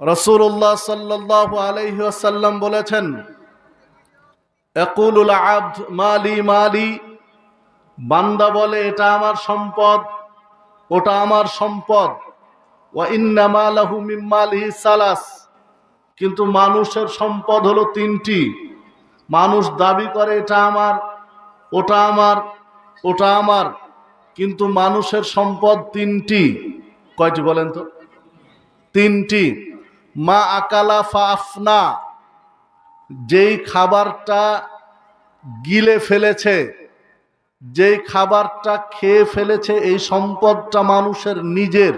রসুল্লাহ সাল্লাহ আলহ্লাম বলেছেন, একুলুল আব্দ মালি মালি, বান্দা বলে, এটা আমার সম্পদ, ওটা আমার সম্পদ। সালাস, কিন্তু মানুষের সম্পদ হলো তিনটি। মানুষ দাবি করে, এটা আমার, ওটা আমার ওটা আমার, কিন্তু মানুষের সম্পদ তিনটি। কয়টি বলেন তো? তিনটি। মা আকালা ফাফনা, যেই খাবারটা গিলে ফেলেছে, যেই খাবারটা খেয়ে ফেলেছে, এই সম্পদটা মানুষের নিজের।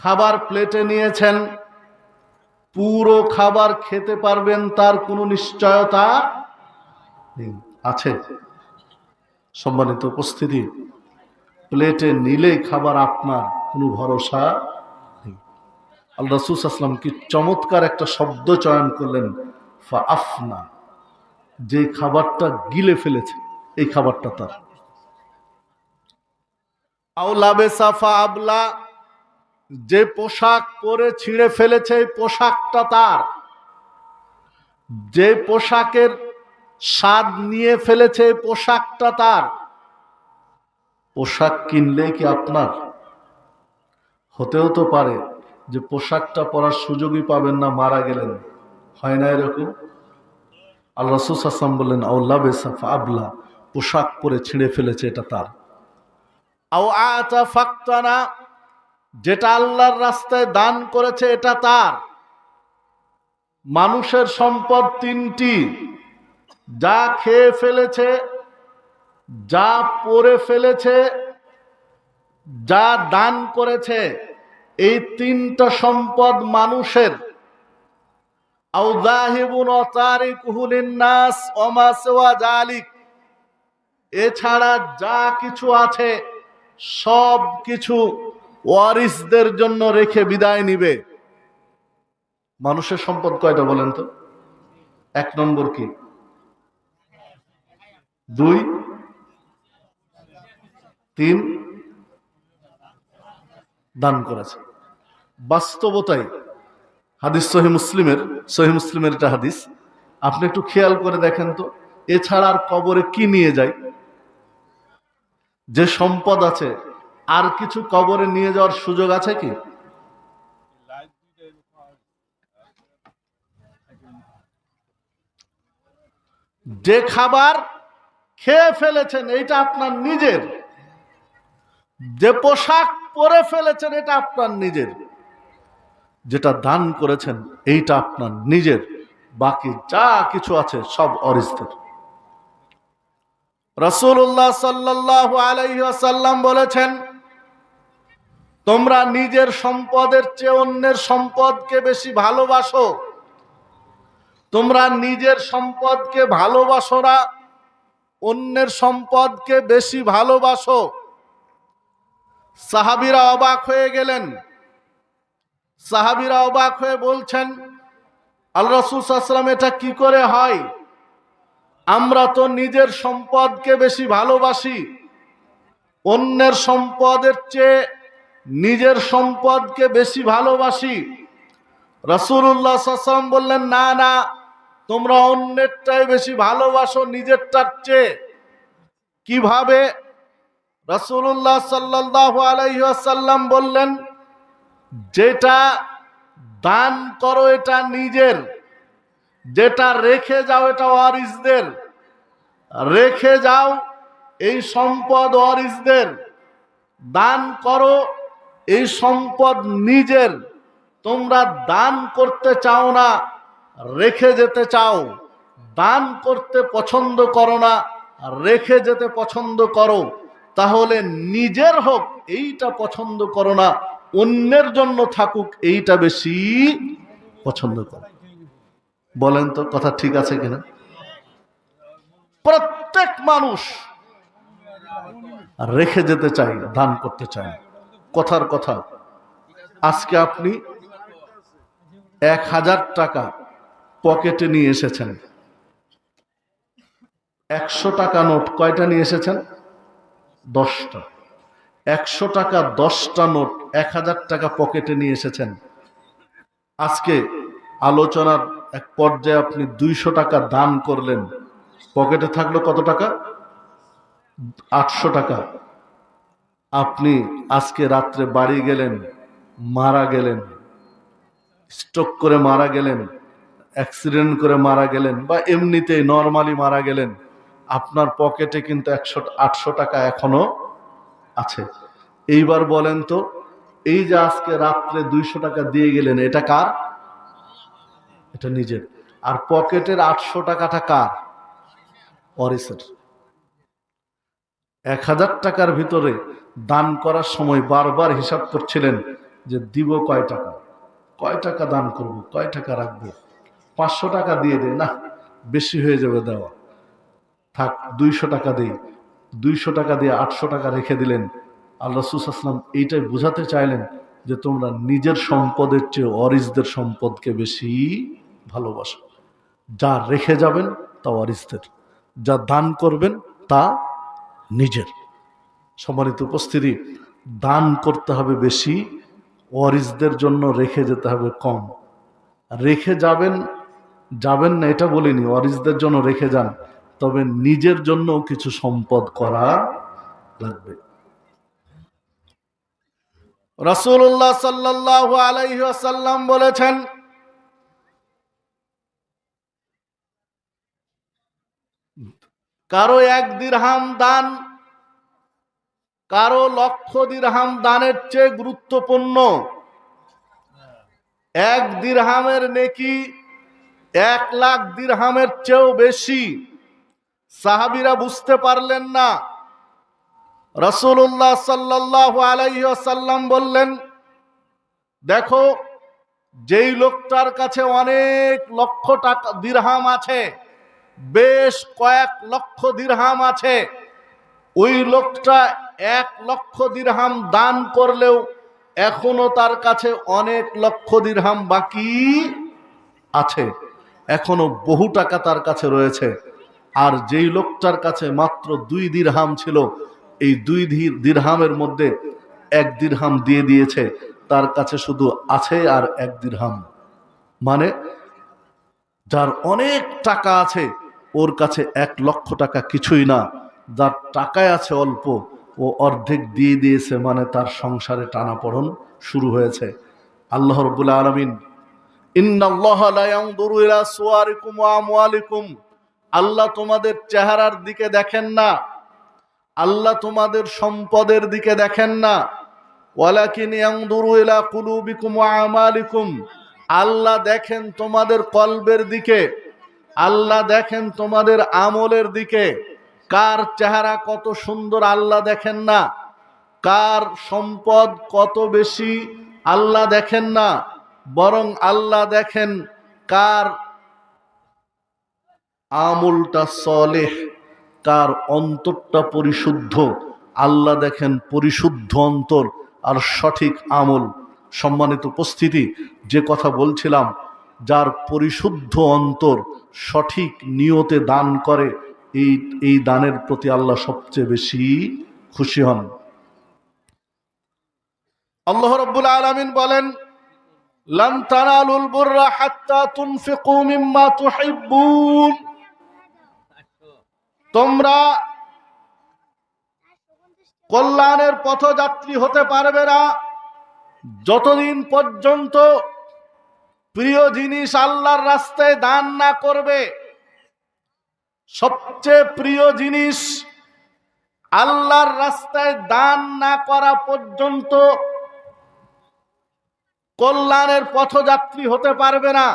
খাবার প্লেটে নিয়েছেন, পুরো খাবার খেতে পারবেন, তার কোনো নিশ্চয়তা আছে সম্মানিত উপস্থিতি, প্লেটে নিলেই খাবার আপনার, কোনো ভরসা আল রসুস আসলাম কি চমৎকার একটা শব্দ চয়ন করলেন ফা আফনা যে খাবারটা গিলে ফেলেছে, এই খাবারটা তার। আউলাবে সাফা আবলা, যে পোশাক পরে ছিঁড়ে ফেলেছে, এই পোশাকটা তার। যে পোশাকের স্বাদ নিয়ে ফেলেছে, এই পোশাকটা তার। পোশাক কিনলে কি আপনার? হতেও তো পারে। যে পোশাকটা পরার সুযোগই পাবেন না, মারা গেলেন। হয় না এরকম? আল্লাহ আসলাম বললেন আউল্লা বেসাফা আবলা পোশাক পরে ছিঁড়ে ফেলেছে এটা তার। ফাক্তানা, যেটা আল্লাহর রাস্তায় দান করেছে এটা তার। মানুষের সম্পদ তিনটি, যা খেয়ে ফেলেছে, যা পরে ফেলেছে, যা দান করেছে। এই তিনটা সম্পদ মানুষের। এছাড়া যা কিছু আছে, সব কিছু ওয়ারিসদের জন্য রেখে বিদায় নিবে। মানুষের সম্পদ কয়টা বলেন তো? এক নম্বর কি? দুই? তিন? দান করেছে। বাস্তবতাই হাদিস সহি মুসলিমের সহি মুসলিমের এটা হাদিস। আপনি একটু খেয়াল করে দেখেন তো, এছাড়া আর কবরে কি নিয়ে যায়? যে সম্পদ আছে, আর কিছু কবরে নিয়ে যাওয়ার সুযোগ আছে কি? যে খাবার খেয়ে ফেলেছেন, এটা আপনার নিজের। যে পোশাক পরে ফেলেছেন, এটা আপনার নিজের। যেটা দান করেছেন, এইটা আপনার নিজের। বাকি যা কিছু আছে সব অরিস্তের। রসুল্লাহ সাল্লাহ আলাইসাল্লাম বলেছেন, তোমরা নিজের সম্পদের চেয়ে অন্যের সম্পদকে বেশি ভালোবাসো। তোমরা নিজের সম্পদকে ভালোবাসো না, অন্যের সম্পদকে বেশি ভালোবাসো। সাহাবিরা অবাক হয়ে গেলেন। সাহাবিরা অবাক হয়ে বলছেন, আল রসুলাম এটা কি করে হয়? আমরা তো নিজের সম্পদকে বেশি ভালোবাসি। অন্যের সম্পদের চেয়ে নিজের সম্পদকে বেশি ভালোবাসি। রসুল্লাহ সাল্লাম বললেন, না না, তোমরা অন্যেরটাই বেশি ভালোবাসো নিজেরটার চেয়ে। কীভাবে? রসুল্লাহ সাল্লাহ আলাইসাল্লাম বললেন যেটা দান করো এটা নিজের, যেটা রেখে যাও এটা ওয়ারিসদের, রেখে যাও এই সম্পদ ওয়ারিসদের, দান করো এই সম্পদ নিজের, তোমরা দান করতে চাও না, রেখে যেতে চাও, দান করতে পছন্দ করো না, রেখে যেতে পছন্দ করো, তাহলে নিজের হোক, এইটা পছন্দ করো না। অন্যের জন্য থাকুক, এইটা বেশি পছন্দ করে। বলেন তো, কথা ঠিক আছে কিনা? প্রত্যেক মানুষ রেখে যেতে চাই দান করতে চাই কথার কথা, আজকে আপনি এক হাজার টাকা পকেটে নিয়ে এসেছেন। একশো টাকা নোট, কয়টা নিয়ে এসেছেন? দশটা। একশো টাকা, দশটা নোট এক হাজার টাকা পকেটে নিয়ে এসেছেন। আজকে আলোচনার এক পর্যায়ে আপনি দুইশো টাকা দান করলেন। পকেটে থাকল কত টাকা? আটশো টাকা। আপনি আজকে রাত্রে বাড়ি গেলেন, মারা গেলেন, স্ট্রোক করে মারা গেলেন, অ্যাক্সিডেন্ট করে মারা গেলেন বা এমনিতেই নর্মালি মারা গেলেন, আপনার পকেটে কিন্তু একশো, আটশো টাকা এখনও আছে। এইবার বলেন তো, এই যে আজকে রাত্রে দুইশো টাকা দিয়ে গেলেন, এটা কার? এটা নিজের। আর পকেটের আটশো টাকাটা কার? অরিসের। এক হাজার টাকার ভিতরে দান করার সময় বারবার হিসাব করছিলেন যে দিব কয় টাকা? কয় টাকা দান করব? কয় টাকা রাখব? পাঁচশো টাকা দিয়ে দে, না, বেশি হয়ে যাবে দেওয়া। থাক, দুইশো টাকা দিই। দুইশো টাকা দিয়ে আটশো টাকা রেখে দিলেন। আল্লাহ আসলাম এইটাই বোঝাতে চাইলেন যে তোমরা নিজের সম্পদের চেয়ে অরিজদের সম্পদকে বেশি ভালোবাসো। যা রেখে যাবেন, তা অরিসদের যা দান করবেন, তা নিজের। সম্মানিত উপস্থিতি, দান করতে হবে বেশি, ওয়ারিসদের জন্য রেখে যেতে হবে কম। রেখে যাবেন যাবেন না, এটা বলিনি, ওয়ারিসদের জন্য রেখে যান। তবে নিজের জন্য কিছু সম্পদ করা লাগবে। রসুল্লাহ সাল্লাহ আলাইসাল্লাম বলেছেন, কারও এক দিরহাম দান, কারও লক্ষ দিরহাম দানের চেয়ে গুরুত্বপূর্ণ। এক দিরহামের নেকি এক লাখ দিরহামের চেয়েও বেশি। সাহাবিরা বুঝতে পারলেন না। রসুল্লাহ সাল্লাহ আলাইসাল্লাম বললেন, দেখো, যেই লোকটার কাছে অনেক লক্ষ টাকা দিরহাম আছে, বেশ কয়েক লক্ষ দিরহাম আছে, ওই লোকটা এক লক্ষ দিরহাম দান করলেও এখনও তার কাছে অনেক লক্ষ দিরহাম বাকি আছে। এখনও বহু টাকা তার কাছে রয়েছে। আর যেই লোকটার কাছে মাত্র দুই দিরহাম ছিল, এই দুই দিরহামের মধ্যে এক দিরহাম দিয়ে দিয়েছে। তার কাছে শুধু আছে আর এক দিরহাম। মানে যার অনেক টাকা আছে, ওর কাছে এক লক্ষ টাকা কিছুই না। যার টাকায় আছে অল্প, ও অর্ধেক দিয়ে দিয়েছে মানে তার সংসারে টানাপড়ন শুরু হয়েছে। আল্লাহ রবুল্লা আলমিন আল্লাহ তোমাদের চেহারার দিকে দেখেন না। আল্লাহ তোমাদের সম্পদের দিকে দেখেন না। আল্লাহ দেখেন তোমাদের কলবের দিকে। আল্লাহ দেখেন তোমাদের আমলের দিকে। কার চেহারা কত সুন্দর আল্লাহ দেখেন না। কার সম্পদ কত বেশি আল্লাহ দেখেন না। বরং আল্লাহ দেখেন কার আমলটা সলেহ কার অন্তরটা পরিশুদ্ধ। আল্লাহ দেখেন পরিশুদ্ধ অন্তর আর সঠিক আমল। সম্মানিত উপস্থিতি, যে কথা বলছিলাম, যার পরিশুদ্ধ অন্তর সঠিক নিয়তে দান করে, এই এই দানের প্রতি আল্লাহ সবচেয়ে বেশি খুশি হন। আল্লাহ রব্বুল আলমিন বলেন, লান তানালুল বুররা হাত্তা তুনফিকু মিম্মা তুহিব্বুন। তোমরা কল্যাণের পথযাত্রী হতে পারবে না। যতদিন পর্যন্ত প্রিয় জিনিস আল্লাহর রাস্তায় দান না করবে, সবচেয়ে প্রিয় জিনিস আল্লাহর রাস্তায় দান না করা পর্যন্ত কল্যাণের পথযাত্রী হতে পারবে না।